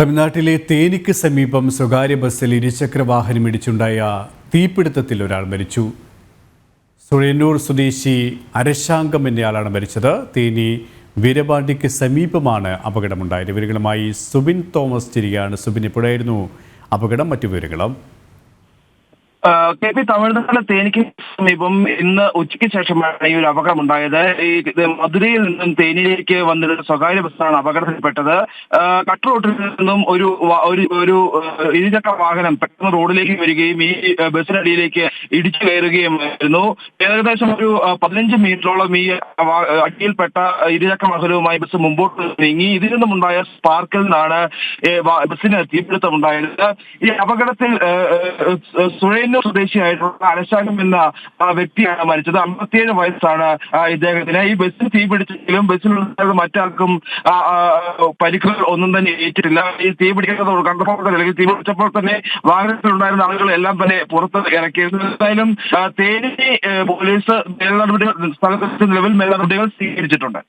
തമിഴ്നാട്ടിലെ തേനിക്ക് സമീപം സ്വകാര്യ ബസ്സിൽ ഇരുചക്ര വാഹനം ഇടിച്ചുണ്ടായ തീപിടുത്തത്തിൽ ഒരാൾ മരിച്ചു. സുഴന്നൂർ സ്വദേശി അരശാങ്കം എന്നയാളാണ് മരിച്ചത്. തേനി വീരപാണ്ടിക്ക് സമീപമാണ് അപകടമുണ്ടായത്. വിവരങ്ങളുമായി സുബിൻ തോമസ് തിരികെയാണ്. സുബിൻ എപ്പോഴായിരുന്നു അപകടം? മറ്റു വിവരങ്ങളും കെ പി തമിഴ്നാട് തേനിക്ക് സമീപം ഇന്ന് ഉച്ചയ്ക്ക് ശേഷമാണ് ഈ ഒരു അപകടം ഉണ്ടായത്. ഈ മധുരയിൽ നിന്നും തേനിയിലേക്ക് വന്നിരുന്ന സ്വകാര്യ ബസ്സാണ് അപകടത്തിൽപ്പെട്ടത്. കട്ട് റോട്ടിൽ നിന്നും ഒരു ഒരു ഇരുചക്ര വാഹനം പെട്ടെന്ന് റോഡിലേക്ക് വരികയും ഈ ബസ്സിനടിയിലേക്ക് ഇടിച്ചു കയറുകയുമായിരുന്നു. ഏകദേശം ഒരു പതിനഞ്ച് മീറ്ററോളം ഈ അടിയിൽപ്പെട്ട ഇരുചക്ര വാഹനവുമായി ബസ് മുമ്പോട്ട് നീങ്ങി. ഇതിൽ നിന്നുമുണ്ടായ സ്പാർക്കിൽ നിന്നാണ് ബസ്സിന് തീപിടുത്തം ഉണ്ടായത് ഈ അപകടത്തിൽ ഏ, സുഴയന്നൂർ സ്വദേശിയായിട്ടുള്ള അലശാനം എന്ന വ്യക്തിയാണ് മരിച്ചത്. അമ്പത്തിയേഴ് വയസ്സാണ് ഇദ്ദേഹത്തിന്. ഈ ബസ്സിൽ തീപിടിച്ചെങ്കിലും ബസ്സിലുള്ള മറ്റാർക്കും പരിക്കുകൾ ഒന്നും തന്നെ ഏറ്റിട്ടില്ല. ഈ തീ പിടിക്കുന്നത് കണ്ടപ്പോൾ തന്നെ അല്ലെങ്കിൽ തീ പിടിച്ചപ്പോൾ തന്നെ വാഹനത്തിലുണ്ടായിരുന്ന ആളുകൾ എല്ലാം തന്നെ പുറത്ത് ഇറക്കിയിരുന്നു. എന്തായാലും തേനി പോലീസ് മേൽ നടപടികൾ സ്ഥലത്ത് നിലവിൽ മേൽ നടപടികൾ സ്വീകരിച്ചിട്ടുണ്ട്.